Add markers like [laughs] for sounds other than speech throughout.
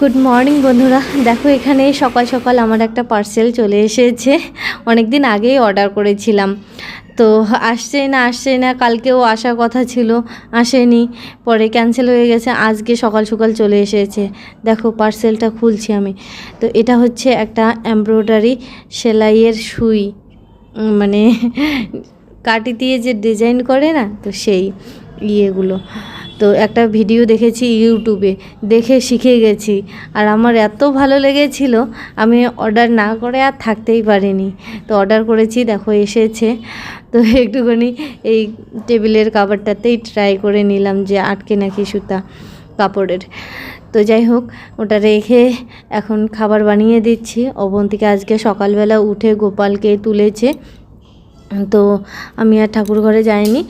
Good morning বন্ধুরা। দেখো, এখানে সকাল সকাল আমার একটা পার্সেল চলে এসেছে। অনেক দিন আগেই অর্ডার করেছিলাম। তো আসছে না আসছে না, কালকেও আসার কথা ছিল, আসেনি। পরে ক্যান্সেল হয়ে গেছে, আজকে সকাল সকাল চলে এসেছে। দেখো পার্সেলটা খুলছি আমি। তো এটা হচ্ছে একটা এমব্রয়ডারি সেলাইয়ের সুই। মানে কাটি দিয়ে যে ডিজাইন করে না, তো সেই ইয়েগুলো। তো একটা ভিডিও দেখেছি ইউটিউবে, দেখে শিখে গেছি। আর আমার এত ভালো লেগেছিল, আমি অর্ডার না করে আর থাকতেই পারিনি। তো অর্ডার করেছি, দেখো এসেছে। তো একটুখানি এই টেবিলের কাভারটাতেই ট্রাই করে নিলাম যে আটকে নাকি সুতা কাপড়ের। তো যাই হোক, ওটা রেখে এখন খাবার বানিয়ে দিচ্ছি। অবন্তিকে আজকে সকালবেলা উঠে গোপালকে তুলেছে। তো আমি আর ঠাকুর ঘরে যাইনি।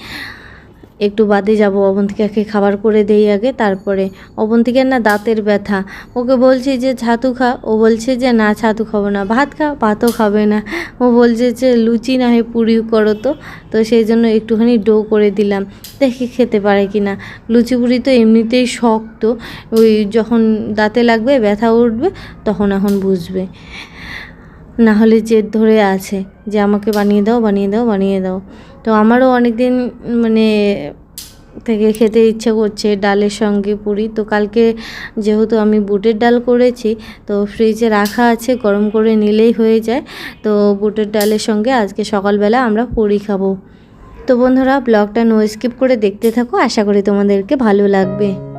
একটু বাদে যাব, অবন্তিকাকে খাবার করে দেই আগে, তারপরে অবন্তিকার না দাঁতের ব্যথা। ওকে বলছি যে, ছাতু খা। ও বলছে যে, না, ছাতু খাব না। ভাত খা? ভাতও খাবে না। ও বলছে যে, লুচি না হয় পুরি করো তো। তো সেই জন্য একটুখানি ডো করে দিলাম। দেখি খেতে পারে কি না। লুচি পুরি তো এমনিতেই শক্ত। ওই যখন দাঁতে লাগবে, ব্যথা উঠবে, তখন এখন বুঝবে। না হলে জেদ ধরে আছে যে আমাকে বানিয়ে দাও বানিয়ে দাও বানিয়ে দাও। তো আমারও অনেক দিন মানে থেকে খেতে ইচ্ছে করছে ডালের সঙ্গে পুরি। তো কালকে যেহেতু আমি বুটের ডাল করেছি, তো ফ্রিজে রাখা আছে, গরম করে নিলেই হয়ে যায়। তো বুটের ডালের সঙ্গে আজকে সকালবেলা আমরা পুরি খাব। তো বন্ধুরা, ব্লগটা নো স্কিপ করে দেখতে থাকো, আশা করি তোমাদেরকে ভালো লাগবে।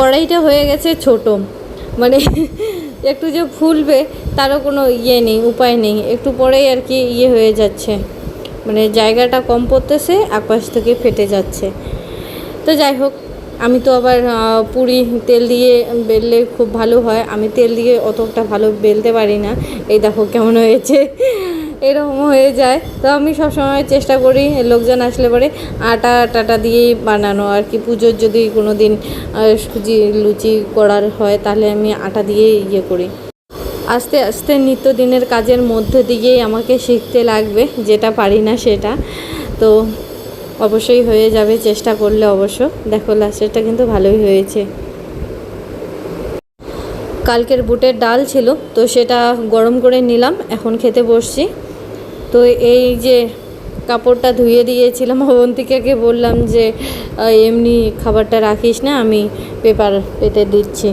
কড়াইটা হয়ে গেছে ছোট। মানে [laughs] একটু যে ফুলবে তারও কোনো ইয়ে নেই, উপায় নেই। একটু পরেই আর কি ইয়ে হয়ে যাচ্ছে। মানে জায়গাটা কম পড়তেছে, আকাশ থেকে ফেটে যাচ্ছে। তো যাই হোক আমি তো আবার পুরি তেল দিয়ে বেললে খুব ভালো হয়। আমি তেল দিয়ে অতটা ভালো বেলতে পারি না। এই দেখো কেমন হয়েছে। এরকম হয়ে যায়। তো আমি সবসময় চেষ্টা করি লোকজন আসলে পরে আটা টাটা দিয়েই বানানো। আর কি পুজোর যদি কোনো দিন সুজি, লুচি করার হয়, তাহলে আমি আটা দিয়েই ইয়ে করি। আস্তে আস্তে নিত্যদিনের কাজের মধ্য দিয়েই আমাকে শিখতে লাগবে যেটা পারি না সেটা। তো অবশ্যই হয়ে যাবে, চেষ্টা করলে অবশ্য। দেখো, লাস্টেরটা কিন্তু ভালোই হয়েছে। কালকের বুটের ডাল ছিল, তো সেটা গরম করে নিলাম, এখন খেতে বসছি। তো এই যে কাপড়টা ধুয়ে দিয়েছিলাম, [laughs] অবন্তিকাকে বললাম যে এমনি খাবারটা রাখিস না, আমি পেপার পেতে দিচ্ছি।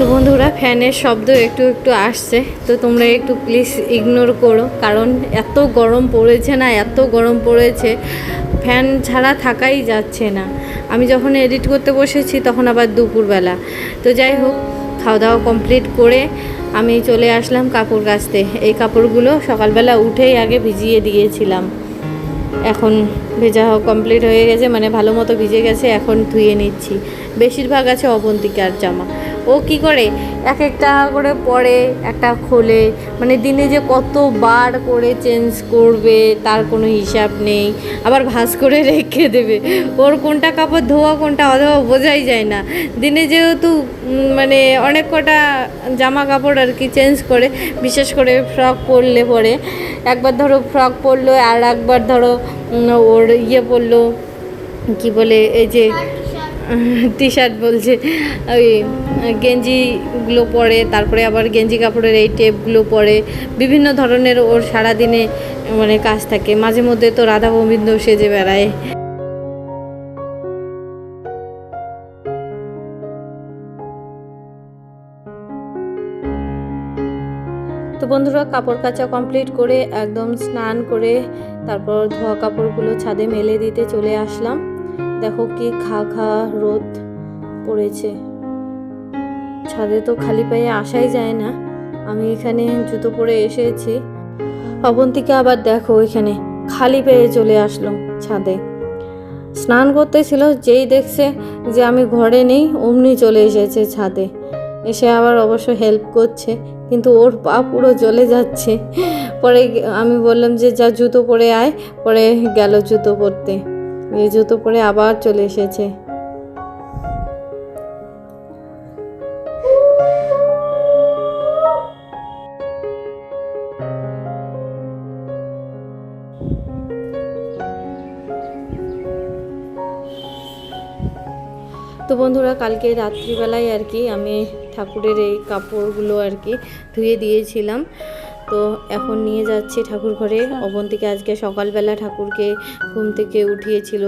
তো বন্ধুরা, ফ্যানের শব্দ একটু একটু আসছে, তো তোমরা একটু প্লিজ ইগনোর করো, কারণ এত গরম পড়েছে না, এত গরম পড়েছে, ফ্যান ছাড়া থাকাই যাচ্ছে না। আমি যখন এডিট করতে বসেছি, তখন আবার দুপুরবেলা। তো যাই হোক খাওয়া দাওয়া কমপ্লিট করে আমি চলে আসলাম কাপড় কাচতে এই কাপড়গুলো সকালবেলা উঠেই আগে ভিজিয়ে দিয়েছিলাম। এখন ভেজা কমপ্লিট হয়ে গেছে মানে ভালো মতো ভিজে গেছে, এখন ধুয়ে নিচ্ছি। বেশিরভাগ আছে অবন্তিকার জামা। ও কি করে? এক একটা করে পরে, একটা খোলে। মানে দিনে যে কতবার করে চেঞ্জ করবে, তার কোনো হিসাব নেই। আবার ভাঁজ করে রেখে দেবে। ওর কোনটা কাপড় ধোয়া, কোনটা অধোয়া বোঝাই যায় না। দিনে যেহেতু মানে অনেক কটা জামা কাপড় আর কি চেঞ্জ করে, বিশেষ করে ফ্রক পরলে পরে। একবার ধরো ফ্রক পরলো, আর একবার ধরো ওর ইয়ে পরলো, কি বলে, এই যে টি শার্ট বলছে, ওই গেঞ্জিগুলো পরে, তারপরে আবার গেঞ্জি কাপড়ের এই টেপগুলো পরে, বিভিন্ন ধরনের ওর সারাদিনে মানে কাজ থাকে। মাঝে মধ্যে তো রাধা গোবিন্দ সেজে বেড়ায়। তো বন্ধুরা, কাপড় কাচা কমপ্লিট করে একদম স্নান করে, তারপর ধোয়া কাপড়গুলো ছাদে মেলে দিতে চলে আসলাম। দেখো কি খা খা রোদ পড়েছে। ছাদে তো খালি পায়ে আসাই যায় না। আমি এখানে জুতো পরে এসেছি। অবন্তিকা আবার দেখো এখানে খালি পেয়ে চলে আসলো ছাদে। স্নান করতেছিল, যেই দেখছে যে আমি ঘরে নেই, অমনি চলে এসেছে ছাদে। এসে আবার অবশ্য হেল্প করছে, কিন্তু ওর পা পুরো জ্বলে যাচ্ছে। পরে আমি বললাম যে, যা জুতো পরে আয়, পরে গেল জুতো পরতে। এই জুতো পরে আবার চলে এসেছে। তো বন্ধুরা, কালকে রাত্রিবেলায় আর কি আমি ঠাকুরের এই কাপড়গুলো আর কি ধুয়ে দিয়েছিলাম। তো এখন নিয়ে যাচ্ছি ঠাকুর ঘরে অবন্তিকে আজকে সকালবেলা ঠাকুরকে ঘুম থেকে উঠিয়েছিল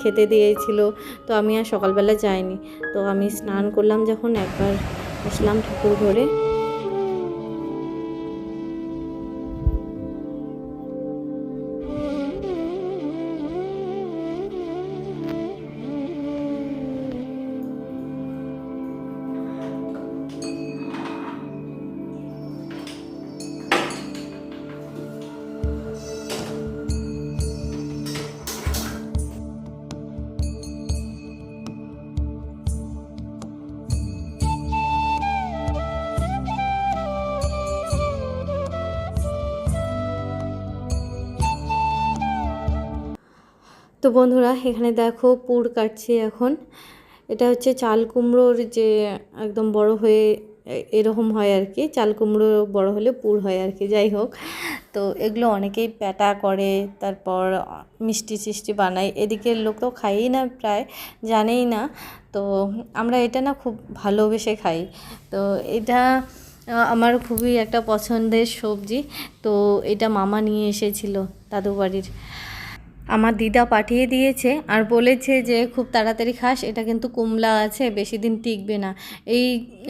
খেতে দিয়েছিল। তো আমি আর সকালবেলা যাইনি। তো আমি স্নান করলাম যখন একবার আসলাম ঠাকুর ঘরে তো বন্ধুরা, এখানে দেখো পুর কাটছি এখন। এটা হচ্ছে চাল কুমড়োর যে একদম বড় হয়ে এরকম হয় আর কি, চাল কুমড়ো বড় হলে পুর হয় আর কি, যাই হোক। তো এগুলো অনেকেই প্যাটা করে, তারপর মিষ্টি সিষ্টি বানায়। এদিকের লোক তো খাইই না প্রায়, জানেই না। তো আমরা এটা না খুব ভালোবেসে খাই। তো এটা আমার খুবই একটা পছন্দের সবজি। তো এটা মামা নিয়ে এসেছিল দাদু বাড়ির আমার দিদা পাঠিয়ে দিয়েছে আর বলেছে যে খুব তাড়াতাড়ি খাস, এটা কিন্তু কুমলা আছে, বেশি দিন টিকবে না। এই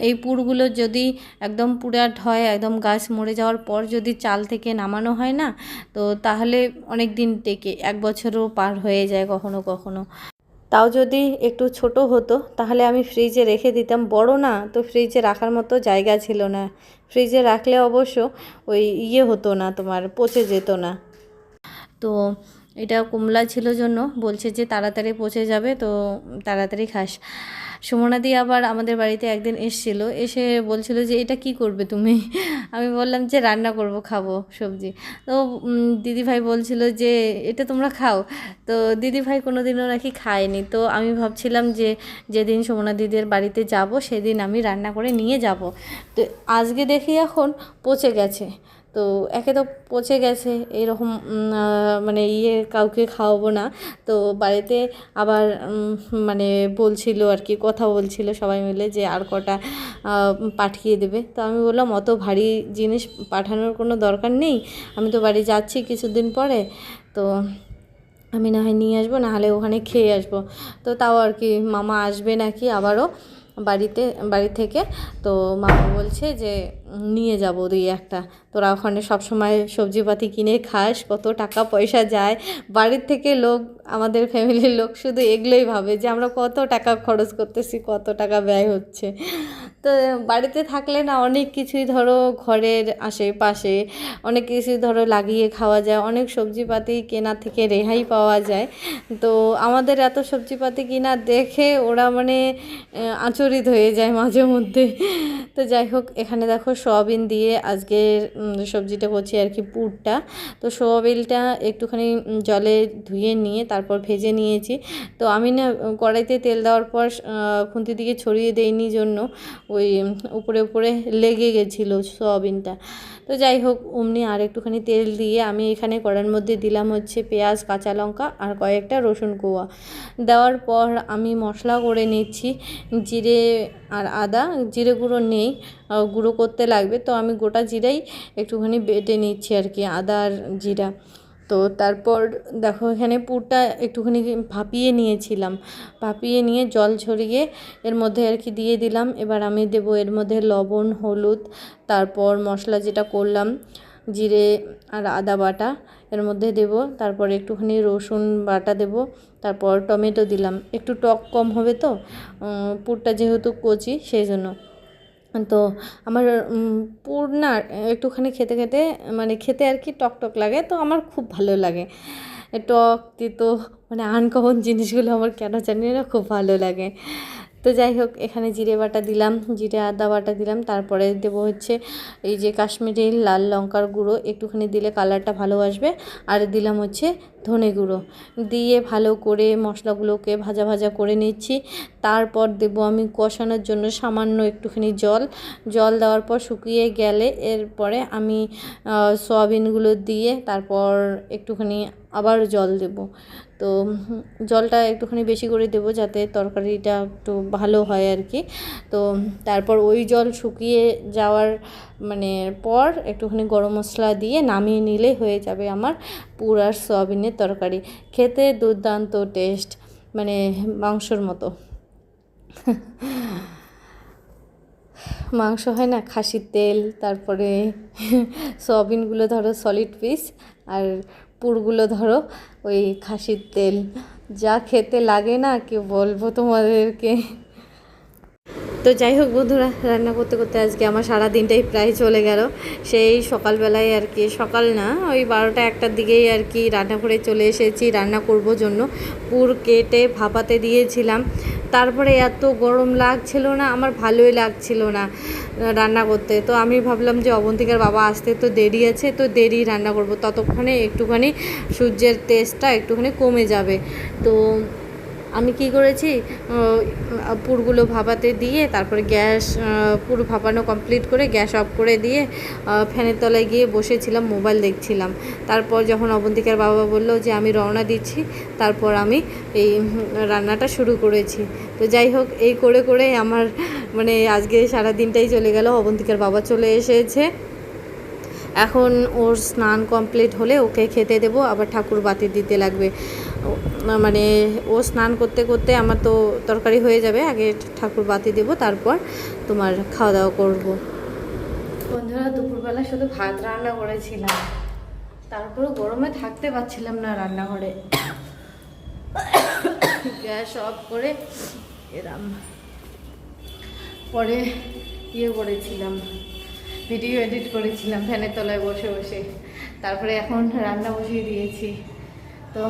এই পুরগুলো যদি একদম পুরাট হয়, একদম গাছ মরে যাওয়ার পর যদি চাল থেকে নামানো হয় না, তো তাহলে অনেক দিন টেকে, এক বছরও পার হয়ে যায় কখনো কখনো। তাও যদি একটু ছোট হতো, তাহলে আমি ফ্রিজে রেখে দিতাম। বড় না, তো ফ্রিজে রাখার মতো জায়গা ছিল না। ফ্রিজে রাখলে অবশ্য ওই ইয়ে হতো না, তোমার পচে যেত না। তো এটা কুমলা ছিল জন্য বলছে যে তাড়াতাড়ি পচে যাবে, তো তাড়াতাড়ি খাস। সুমনাদি আবার আমাদের বাড়িতে একদিন এসছিল, এসে বলছিল যে এটা কি করবে তুমি? আমি বললাম যে রান্না করব, খাব সবজি। তো দিদিভাই বলছিল যে এটা তোমরা খাও। তো দিদিভাই কোনো দিনও নাকি খায়নি। তো আমি ভাবছিলাম যে যেদিন সুমনা দিদির বাড়িতে যাব, সেদিন আমি রান্না করে নিয়ে যাব। তো আজকে দেখি এখন পচে গেছে। তো একে তো পচে গেছে আহ, মানে ইয়ে কাউকে খাওয়াবো না। তো বাড়িতে আবার মানে বলছিল আর কি কথা বলছিল সবাই মিলে যে আর কটা পাঠিয়ে দেবে। তো আমি বললাম অত ভারী জিনিস পাঠানোর কোনো দরকার নেই আমি তো বাড়ি যাচ্ছি কিছুদিন পরে। তো আমি না হয় নিয়ে আসব নাহলে ওখানে খেয়ে আসব। তো তাও আর কি মামা আসবে নাকি আবারও বাড়িতে বাড়ি থেকে? তো মামা বলছে যে নিয়ে যাব দুই একটা। তোরা ওখানে সবসময় সবজিপাতি কিনে খাস, কত টাকা পয়সা যায়। বাড়ির থেকে লোক, আমাদের ফ্যামিলির লোক শুধু এগুলোই ভাবে যে আমরা কত টাকা খরচ করতেছি, কত টাকা ব্যয় হচ্ছে। তো বাড়িতে থাকলে না অনেক কিছুই ধরো ঘরের আশেপাশে, অনেক কিছুই ধরো লাগিয়ে খাওয়া যায়, অনেক সবজিপাতি কেনা থেকে রেহাই পাওয়া যায়। তো আমাদের এত সবজিপাতি কিনা দেখে ওরা মানে আচরিত হয়ে যায় মাঝে মধ্যে তো যাই হোক, এখানে দেখো সয়াবিন দিয়ে আজকের সবজিটা করছি আর কি পুরটা। তো সোয়াবিনটা একটুখানি জলে ধুয়ে নিয়ে তারপর ভেজে নিয়েছি। তো আমি না কড়াইতে তেল দেওয়ার পর খুন্তি দিকে ছড়িয়ে দেইনি জন্য, ওই উপরে উপরে লেগে গেছিল সয়াবিনটা। তো যাই হোক, অমনি আর একটুখানি তেল দিয়ে আমি এখানে কড়ার মধ্যে দিলাম হচ্ছে পেঁয়াজ, কাঁচা লঙ্কা আর কয়েকটা রসুন কোয়া। দেওয়ার পর আমি মশলা করে নিচ্ছি, জিরে আর আদা। জিরে গুঁড়ো নেই গুঁড়ো করতে লাগবে। তো আমি গোটা জিরাই একটুখানি বেটে নিচ্ছি আর কি, আদা আর জিরা। তো তারপর দেখো এখানে পুরটা একটুখানি ভাপিয়ে নিয়েছিলাম। ভাপিয়ে নিয়ে জল ছড়িয়ে এর মধ্যে আর কি দিয়ে দিলাম। এবার আমি দেবো এর মধ্যে লবণ, হলুদ, তারপর মশলা যেটা করলাম, জিরে আর আদা বাটা এর মধ্যে দেব। তারপর একটুখানি রসুন বাটা দেব। তারপর টমেটো দিলাম। একটু টক কম হবে তো পুরটা যেহেতু কচি, সেই জন্য। তো আমার পূর্ণা একটুখানি খেতে খেতে মানে খেতে আর কি টক টক লাগে, তো আমার খুব ভালো লাগে। টক, তিতো মানে আনকমন জিনিসগুলো আমার কেন জানি না, খুব ভালো লাগে। তো যাই হোক, এখানে জিরে বাটা দিলাম, জিরে আদা বাটা দিলাম, তারপরে দেবো হচ্ছে এই যে কাশ্মীরি লাল লঙ্কার গুঁড়ো, একটুখানি দিলে কালারটা ভালো আসবে। আর দিলাম হচ্ছে ধনে গুঁড়ো। দিয়ে ভালো করে মশলাগুলোকে ভাজা ভাজা করে নিচ্ছি। তারপর দেবো আমি কষানোর জন্য সামান্য একটুখানি জল। জল দেওয়ার পর শুকিয়ে গেলে এরপরে আমি সয়াবিনগুলো দিয়ে তারপর একটুখানি আবার জল দেব। তো জলটা একটুখানি বেশি করে দেবো যাতে তরকারিটা একটু ভালো হয় আর কি। তো তারপর ওই জল শুকিয়ে যাওয়ার মানে পর একটুখানি গরম মশলা দিয়ে নামিয়ে নিলে হয়ে যাবে আমার পুর আর সয়াবিনের তরকারি। খেতে দুর্দান্ত টেস্ট মানে মাংসর মতো। মাংস হয় না, খাসির তেল, তারপরে সয়াবিনগুলো ধরো সলিড পিস আর পুরগুলো ধরো ওই খাসির তেল যা খেতে লাগে না কি বলব তোমাদেরকে? তো যাই হোক বন্ধুরা, রান্না করতে করতে আজকে আমার সারা দিনটাই প্রায় চলে গেল। সেই সকালবেলায় আর কি, সকাল না, ওই বারোটা একটার দিকেই আর কি রান্না করে চলে এসেছি, রান্না করব জন্য। পুর কেটে ভাপাতে দিয়েছিলাম। তারপরে এত গরম লাগছিল না, আমার ভালোই লাগছিল না রান্না করতে। তো আমি ভাবলাম যে অবন্তিকার বাবা আসতে তো দেরি আছে, তো দেরি রান্না করব। ততক্ষণে একটুখানি সূর্যের তেজটা একটুখানি কমে যাবে। তো আমি কি করেছি? পুরগুলো ভাপাতে দিয়ে, তারপরে গ্যাস পুর ভাপানো কমপ্লিট করে গ্যাস অফ করে দিয়ে ফ্যানের তলায় গিয়ে বসেছিলাম, মোবাইল দেখছিলাম। তারপর যখন অবন্তিকার বাবা বলল যে, আমি রওনা দিচ্ছি, তারপর আমি এই রান্নাটা শুরু করেছি। তো যাই হোক, এই করে করে আমার মানে আজকে সারা দিনটাই চলে গেল। অবন্তিকার বাবা চলে এসেছে। এখন ওর স্নান কমপ্লিট হলে ওকে খেতে দেবো, আবার ঠাকুর বাতি দিতে লাগবে। মানে ও স্নান করতে করতে আমার তো তরকারি হয়ে যাবে, আগে ঠাকুর বাতি দেবো, তারপর তোমার খাওয়া দাওয়া করব। বন্ধুরা, দুপুরবেলা শুধু ভাত রান্না করেছিলাম। তারপরেও গরমে থাকতে পারছিলাম না রান্নাঘরে। গ্যাস অফ করে এরাম। পরে ইয়ে করেছিলাম। ভিডিও এডিট করেছিলাম, ফ্যানের তলায় বসে বসে। তারপরে এখন রান্না বসিয়ে দিয়েছি। তো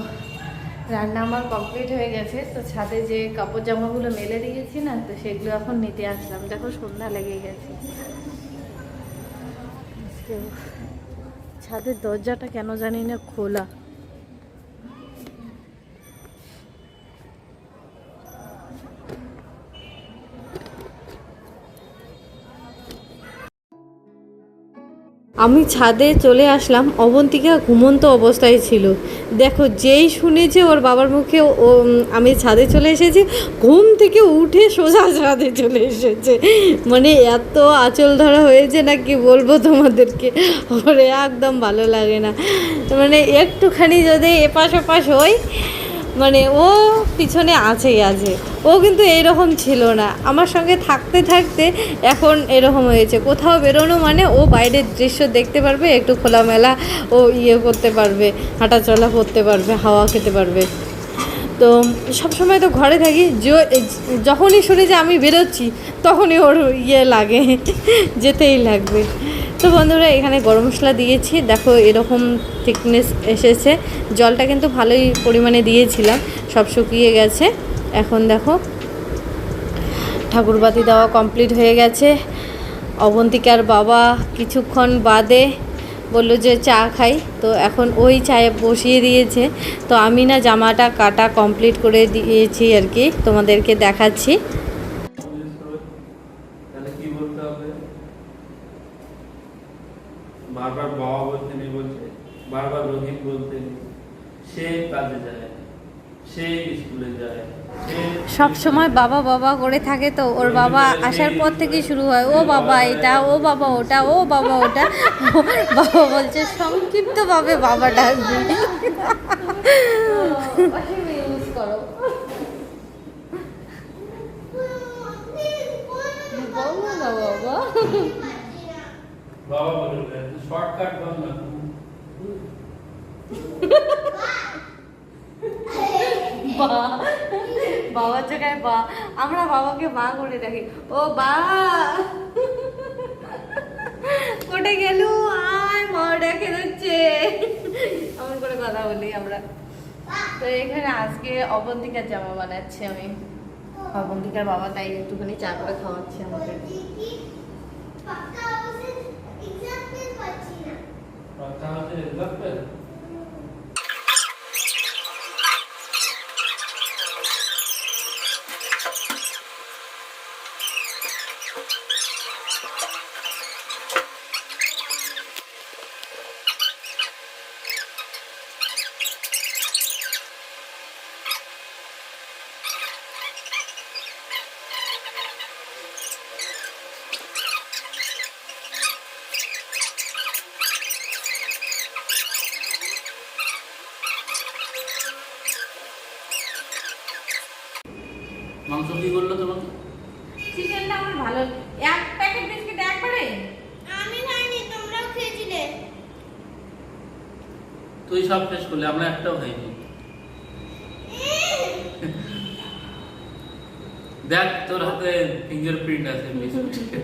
রান্না আমার কমপ্লিট হয়ে গেছে। তো ছাদে যে কাপড় জামাগুলো মেলে দিয়েছি না, তো সেগুলো এখন নিতে আসলাম। দেখো সন্ধ্যা লেগে গেছে। ছাদের দরজাটা কেন জানি না খোলা। আমি ছাদে চলে আসলাম, অবন্তিকা ঘুমন্ত অবস্থায় ছিল। দেখো, যেই শুনেছে ওর বাবার মুখে ও আমি ছাদে চলে এসেছি, ঘুম থেকে উঠে সোজা ছাদে চলে এসেছে। মানে এত আঁচল ধরা হয়েছে না কি বলব তোমাদেরকে? ওরে, একদম ভালো লাগে না। মানে একটুখানি যদি এপাশ ওপাশ হয় মানে ও পিছনে আছেই আছে। ও কিন্তু এইরকম ছিল না। আমার সঙ্গে থাকতে থাকতে এখন এরকম হয়েছে। কোথাও বেরোনো মানে ও বাইরের দৃশ্য দেখতে পারবে, একটু খোলামেলা ও ইয়ে করতে পারবে, হাঁটাচলা করতে পারবে, হাওয়া খেতে পারবে। তো সবসময় তো ঘরে থাকি যখনই শুনি যে আমি বেরোচ্ছি, তখনই ওর ইয়ে লাগে, যেতেই লাগবে। তো বন্ধুরা, এখানে গরম মশলা দিয়েছি। দেখো এরকম থিকনেস এসেছে। জলটা কিন্তু ভালোই পরিমাণে দিয়েছিলাম, সব শুকিয়ে গেছে। এখন দেখো, ঠাকুরবাতি দেওয়া কমপ্লিট হয়ে গেছে। অবন্তিকার বাবা কিছুক্ষণ বাদে বলল যে চা খাই। তো এখন ওই চায়ে বসিয়ে দিয়েছে। তো আমি না জামাটা কাটা কমপ্লিট করে দিয়েছি আর কি, তোমাদেরকে দেখাচ্ছি তাহলে কি বলতে হবে বারবার বাবা বলতে নেই বলছে বারবার রহিম বলতে নেই সে কাজে যায় সে স্কুলে যায় সব সময় বাবা বাবা করে থাকে তো ওর বাবা আসার পর থেকেই শুরু হয় ও বাবা এটা ও বাবা ওটা ও বাবা ওটা। [laughs] বাবা বলছে সংক্ষিপ্তভাবে বাবা ডাকবি। বাবা শর্টকাট বল না [laughs] বা। বাবার জায়গায় বা। আমরা বাবাকে মা করে ডাকি ও বা। কোটে গেল? আয় মা ডেকে যাচ্ছে এমন করে কথা বলি আমরা। তো এখানে আজকে অবন্তিকার জামা বানাচ্ছি আমি। অবন্তিকার বাবা তাই একটুখানি চা করে খাওয়াচ্ছে আমাকে কথা হচ্ছে এক্সাম্পল মাংস কি করল তোমাকে? চিকেনটা আমার ভালো এক প্যাকেট বিস্কিট একবারে? আমি খাইনি তোমরাও খেয়েছিলে। তুই সব শেষ করলে আমরা একটাও খাইনি। দেখ তোর হাতে ফিঙ্গারপ্রিন্ট আছে বিস্কুটে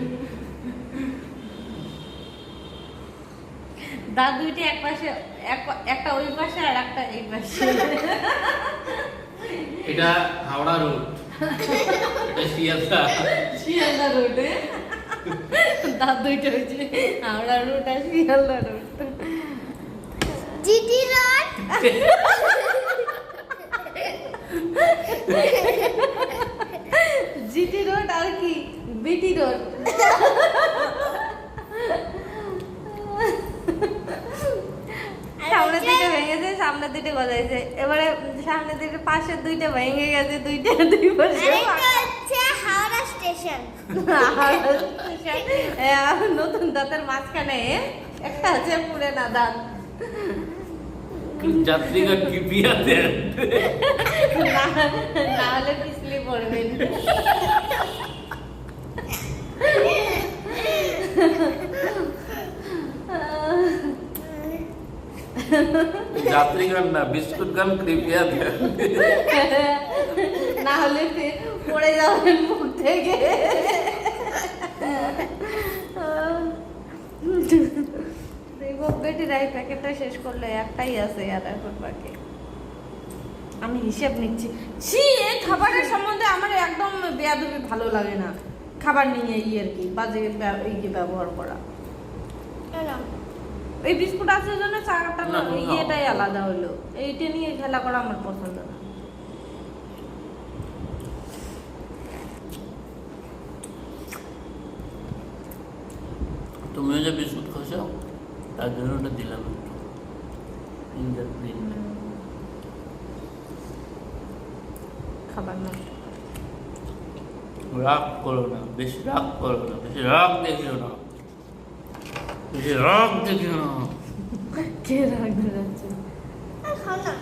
দাঁত দুইটা এক পাশে এক- একটা ওই পাশে আর একটা এই পাশে। এটা হাওড়া রোড শিয়ালদা শিয়ালদা রোডে দাঁত দুইটা হয়েছে। হাওড়া রোড আর Sealdah road GT road. GT road আর কি? BT road. [laughs] সামনে দুইটা ভেঙেছে সামনে দুইটা গজাইছে। এবারে সামনে দুইটা পাশের দুইটা ভেঙে গেছে দুইটা দুই পাশে। হাওড়া স্টেশন। নতুন দাঁতের মাঝখানে একটা আছে পুরে না দাঁত যাত্রীগণ কৃপিয়া দেন না না হলে পিছলে পড়বেন। [laughs] যাত্রীগণ না বিস্কুটগণ কৃপিয়া দেন। না হলে পড়ে যাবেন মুখ থেকে। এই প্যাকেটটা শেষ করলে একটাই আছে আর এখন বাকি। আমি হিসেব নিচ্ছি। ছি এই খাবারের সম্বন্ধে আমার একদম বেয়াদবি ভালো লাগে না। খাবার নিয়ে ই আর কি বাজে ব্যবহার করা? এই বিস্কুট আছে জন্য চাকাটা ইয়েটাই আলাদা হলো। এইটা নিয়ে খেলা করা আমার পছন্দ না। তুমিও যে বিস্কুট খাচ্ছ তার জন্য ওটা দিলাম একটু। ফিঙ্গারপ্রিন্ট খাবার না রাগ করো না বেশি রাগ করো না বেশি রাগ দেখিও না। রাগ দেখিও না কে রাখতে যাচ্ছে না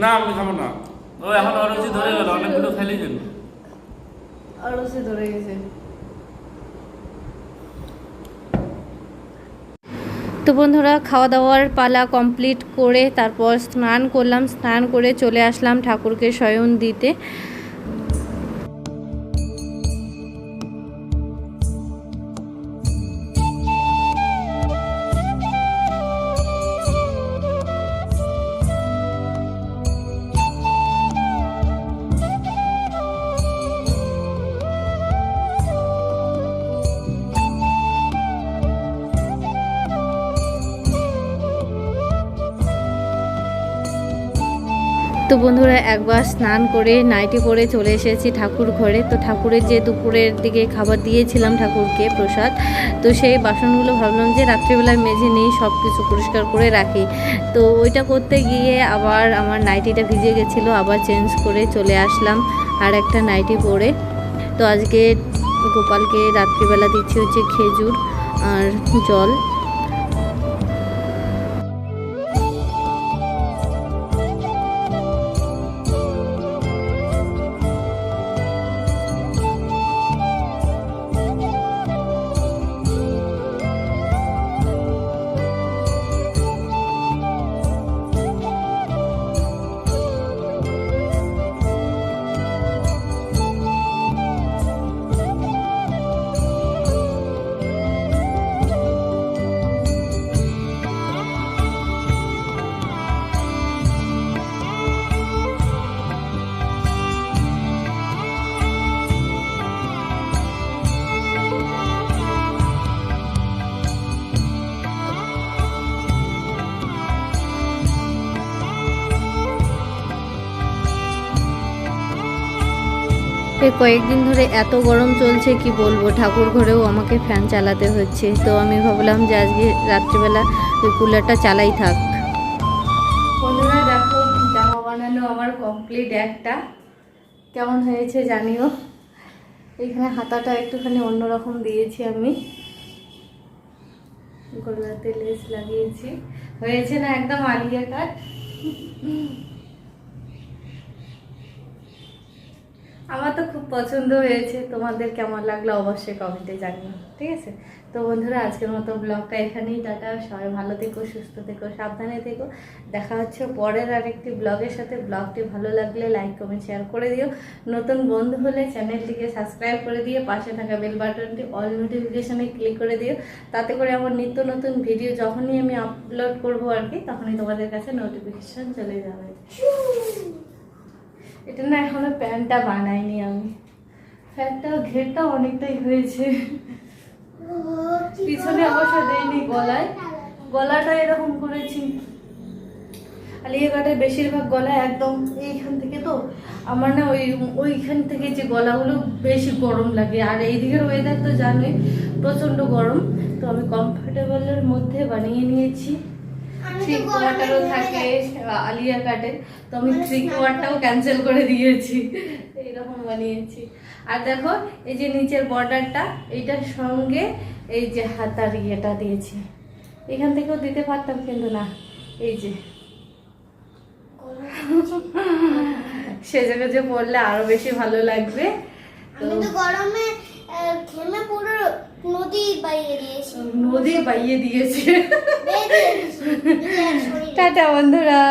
না আমি খাব না ও এখন অরুচি ধরে গেল অনেকগুলো খাইলি কেন আরও ধরে গেছে তো বন্ধুরা খাওয়া দাওয়ার পালা কমপ্লিট করে তারপর স্নান করলাম। স্নান করে চলে আসলাম ঠাকুরকে শয়ন দিতে। তো বন্ধুরা একবার স্নান করে নাইটি পরে চলে এসেছি ঠাকুর ঘরে। তো ঠাকুরের যে দুপুরের দিকে খাবার দিয়েছিলাম ঠাকুরকে প্রসাদ, তো সেই বাসনগুলো ভাবলাম যে রাত্রিবেলায় মেজে নিই সব কিছু পরিষ্কার করে রাখি। তো ওইটা করতে গিয়ে আবার আমার নাইটিটা ভিজে গেছিল, আবার চেঞ্জ করে চলে আসলাম আর একটা নাইটি পরে তো আজকে গোপালকে রাত্রিবেলা দিচ্ছি হচ্ছে খেজুর আর জল। এই কয়েকদিন ধরে এত গরম চলছে, কি বলব? ঠাকুর ঘরেও আমাকে ফ্যান চালাতে হচ্ছে। তো আমি ভাবলাম যে আজকে রাত্রিবেলা ওই কুলারটা চালাই থাক। বন্ধুরা, দেখো জামা বানানো আমার কমপ্লিট একটা। কেমন হয়েছে জানিও? এখানে হাতাটা একটুখানি অন্যরকম দিয়েছি আমি। গলাতে লেস লাগিয়েছি। হয়েছে না একদম আলিয়া কাট? আমার তো খুব পছন্দ হয়েছে। তোমাদের কেমন লাগল অবশ্যই কমেন্টে জানিও, ঠিক আছে? তো বন্ধুরা, আজকের মতো ব্লগটা এখানেই টাটা। সবাই ভালো থেকো, সুস্থ থেকো, সাবধানে থেকো। দেখা হচ্ছে পরের আরেকটি ব্লগের সাথে। ব্লগটি ভালো লাগলে লাইক কমেন্ট শেয়ার করে দিও। নতুন বন্ধু হলে চ্যানেলটিকে সাবস্ক্রাইব করে দিয়ে পাশে থাকা বেল বাটনটি অল নোটিফিকেশানে ক্লিক করে দিও। তাতে করে আমার নিত্য নতুন ভিডিও যখনই আমি আপলোড করব আর কি, তখনই তোমাদের কাছে নোটিফিকেশন চলে যাবে। এটা না এখনও প্যান্টটা বানাইনি আমি। প্যান্টটা ঘেরটা অনেকটাই হয়েছে। পিছনে অবশ্য দেয়নি গলায়। গলাটা এরকম করেছি। আলিয়া কাটের বেশিরভাগ গলা একদম এইখান থেকে তো আমার না ওই ওইখান থেকে যে গলাগুলো বেশি গরম লাগে। আর এইদিকের ওয়েদার তো জানোই, প্রচণ্ড গরম। তো আমি কমফোর্টেবলের মধ্যে বানিয়ে নিয়েছি। থ্রি কোয়ার্টারও থাকে আলিয়া কাটে। তো আমি থ্রি কোয়ার্টারও ক্যান্সেল করে দিয়েছি। [laughs] এইরকম বানিয়েছি। আর দেখো এই যে নিচের বর্ডারটা এইটার সঙ্গে এই যে হাতার ইয়েটা দিয়েছি। এখান থেকেও দিতে পারতাম কিন্তু না এই যে। [laughs] সেজে গুজে পড়লে আরও বেশি ভালো লাগবে। আমি তো গরমে ঘেমে পুরো নদী বাইয়ে দিয়েছি। নদী বাইয়ে দিয়েছে। [laughs] টাটা বন্ধুরা।